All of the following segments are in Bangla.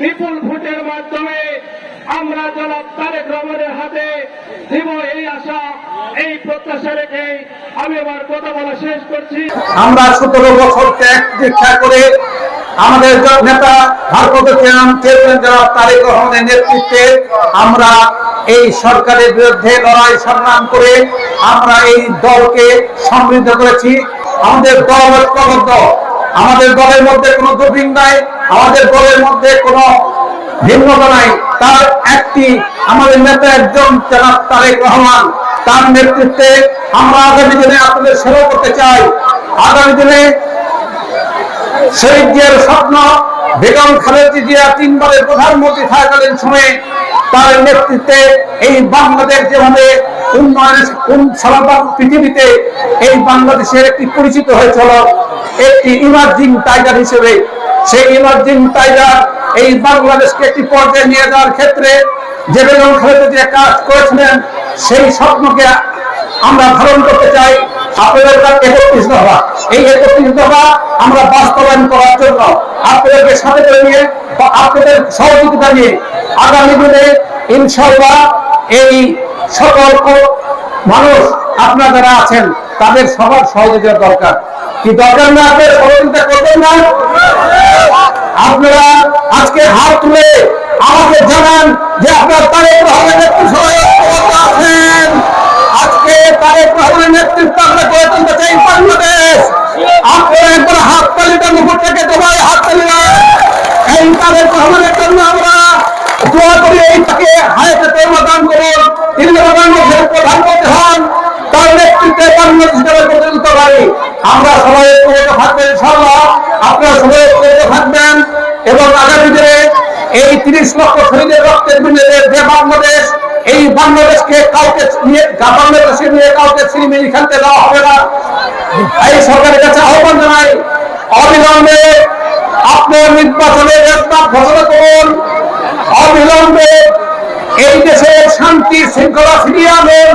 বিপুল ভোটের মাধ্যমে আমরা জনাব তারেক রহমানের হাতে দিব এই আশা, এই প্রত্যাশা রেখে আমি আমার কথা বলা শেষ করছি। আমরা সতেরো বছর ত্যাগ দীক্ষা করে আমাদের নেতা ভারপ্রাপ্ত চেয়ারম্যান জনাব তারেক রহমানের নেতৃত্বে আমরা এই সরকারের বিরুদ্ধে লড়াই সংগ্রাম করে আমরা এই দলকে সমৃদ্ধ করেছি। আমাদের দল ঐক্যবদ্ধ। আমাদের দলের মধ্যে কোনো ডোপিং নাই, আমাদের দলের মধ্যে কোনো ভিন্নতা নাই। তার একটি আমাদের নেতা একজন জনাব তারেক রহমান, তার নেতৃত্বে আমরা আগামী দিনে আপনাদের সেবা করতে চাই। আগামী দিনে শহীদ জিয়ার স্বপ্ন, বেগম খালেদা জিয়া তিনবারের প্রধানমন্ত্রী থাকাকালীন সময়ে তার নেতৃত্বে এই বাংলাদেশ যেভাবে উন্নয়নের সারা পৃথিবীতে এই বাংলাদেশের একটি পরিচিত হয়েছিল একটি ইমার্জিং টাইগার হিসেবে, সেই ইমার্জিং টাইগার এই বাংলাদেশকে একটি পর্যায়ে নিয়ে যাওয়ার ক্ষেত্রে যে বেগম খালেদা জিয়া কাজ করেছিলেন, সেই স্বপ্নকে আমরা ধারণ করতে চাই। আপনাদের একত্রিশ দফা। এই একত্রিশ দফা আমরা বাস্তবায়ন করার জন্য আপনাদেরকে সাথে করে নিয়ে বা আপনাদের সহযোগিতা নিয়ে আগামী দিনে ইনশাল্লাহ এই সকল মানুষ, আপনারা যারা আছেন, তাদের সবার সহযোগিতা দরকার। কি দরকার না আপনাদের সহযোগিতা করবেন না? আপনারা আজকে হাত তুলে আমাকে জানান যে আপনার তারেক আজকে তারেক রহমানের নেতৃত্ব আমরা গড়ে তুলতে চাই বাংলাদেশ। আপনারা একবার হাত তালিটা থেকে দেবাই হাত তালিকা এই তারেক রহমানের জন্য আমরা দোয়া করি, এই তাকে হায়াতে তৈমা দান করুন। তিনি প্রধানমন্ত্রী হন, তার নেতৃত্বে বাংলাদেশ গড়ে তুলতে পারি। আমরা সবাই ঐক্যবদ্ধ থাকবেন, ইনশাআল্লাহ। আপনারা সবাই ঐক্যবদ্ধ থাকবেন। এবং আগামী দিনে এই তিরিশ লক্ষ শহীদের রক্তের বিনিময়ে যে বাংলাদেশ, এই বাংলাদেশকে কাউকে নিয়ে বাংলাদেশে নিয়ে কাউকে ছিনিমিনি খেলতে দেওয়া হবে না। এই সরকারের কাছে আহ্বান জানাই, অবিলম্বে আপনার নির্বাচনের প্রস্তাব ঘোষণা করুন। অবিলম্বে এই দেশের শান্তি শৃঙ্খলা ফিরিয়ে আনুন।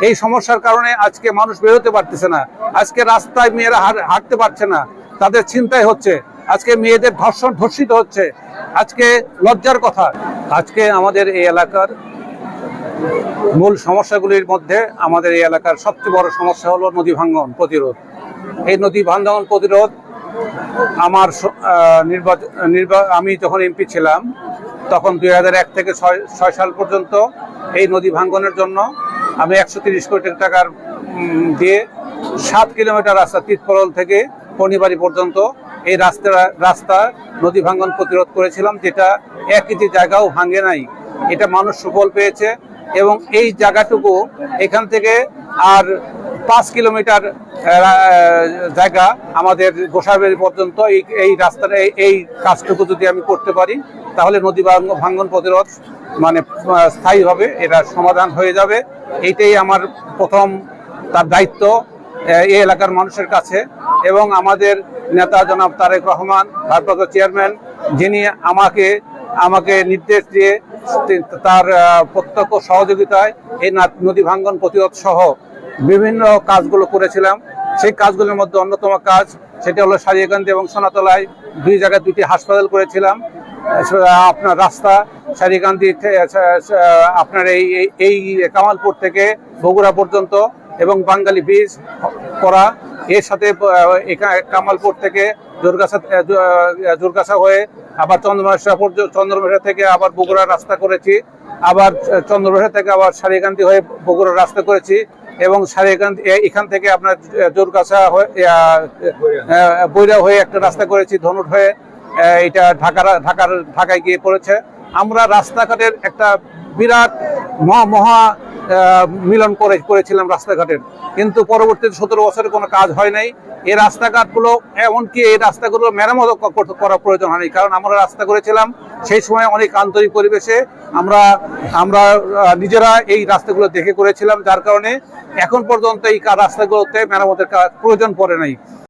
এই সমস্যার কারণে আজকে মানুষ বেরোতে পারতেছে না। আজকে রাস্তায় মেয়েরা হাঁটতে পারছে না। তাদের চিন্তাই হচ্ছে, আজকে মেয়েদের ধর্ষণ ধর্ষিত হচ্ছে। আজকে লজ্জার কথা। আজকে আমাদের এই এলাকার মূল সমস্যাগুলির মধ্যে আমাদের এই এলাকার সবচেয়ে বড় সমস্যা হলো নদী ভাঙ্গন প্রতিরোধ। এই নদী ভাঙ্গন প্রতিরোধ আমার নির্বাচন নির্বা- আমি যখন এমপি ছিলাম, তখন দুই থেকে ছয় সাল পর্যন্ত এই নদী ভাঙ্গনের জন্য আমি একশো তিরিশ কোটি টাকার দিয়ে সাত কিলোমিটার রাস্তা তিতপরল থেকে পনিবাড়ি পর্যন্ত এই রাস্তা রাস্তা নদী ভাঙ্গন প্রতিরোধ করেছিলাম, যেটা এক ইঞ্চি জায়গাও ভাঙে নাই। এটা মানুষ সুফল পেয়েছে এবং এই জায়গাটুকু এখান থেকে আর পাঁচ কিলোমিটার জায়গা আমাদের গোসাইবাড়ি পর্যন্ত এই এই রাস্তাটা এই- কাজটুকু যদি আমি করতে পারি, তাহলে নদী ভাঙ্গ- ভাঙ্গন প্রতিরোধ মানে আহ, স্থায়ী হবে এটা সমাধান হয়ে যাবে। এইটাই আমার প্রথম তার দায়িত্ব এই এলাকার মানুষের কাছে। এবং আমাদের নেতা জনাব তারেক রহমান ভারপ্রাপ্ত চেয়ারম্যান যিনি আমাকে আমাকে নির্দেশ দিয়ে তার প্রত্যক্ষ সহযোগিতায় এই নদী ভাঙ্গন প্রতিরোধ সহ বিভিন্ন কাজগুলো করেছিলাম। সেই কাজগুলোর মধ্যে অন্যতম কাজ সেটা হলো সারিয়াকান্দি এবং সোনাতলায় দুই জায়গায় দুটি হাসপাতাল করেছিলাম। আপনার রাস্তা সারিকান্দি আপনার এই এই- কামালপুর থেকে বগুড়া পর্যন্ত এবং বাঙ্গালি বীজ করা। এর সাথে কামালপুর থেকে আহ, জোরগাছা হয়ে আবার চন্দ্রমাসা পর্যন্ত চন্দ্রমাসা থেকে আবার বগুড়া রাস্তা করেছি। আবার চন্দ্রমাসা থেকে আবার সারিকান্তি হয়ে বগুড়া রাস্তা করেছি এবং সারিকান্তি এখান থেকে আপনার জোরগাছা হয়ে বৈরা হয়ে একটা রাস্তা করেছি ধনুট হয়ে। এটা ঢাকার ঢাকার ঢাকায় গিয়ে পড়েছে। আমরা রাস্তাঘাটের একটা বিরাট মহা মহা মিলন করে, করেছিলাম রাস্তাঘাটের। কিন্তু পরবর্তীতে সতেরো বছরে কোনো কাজ হয় নাই। এই রাস্তাঘাটগুলো, এমনকি এই রাস্তাগুলো মেরামত করা প্রয়োজন হয়নি। কারণ আমরা রাস্তা করেছিলাম, সেই সময় অনেক আন্তরিক পরিবেশে আমরা আমরা নিজেরা এই রাস্তাগুলো দেখে করেছিলাম। যার কারণে এখন পর্যন্ত এই রাস্তাগুলোতে মেরামতের প্রয়োজন পড়ে নাই।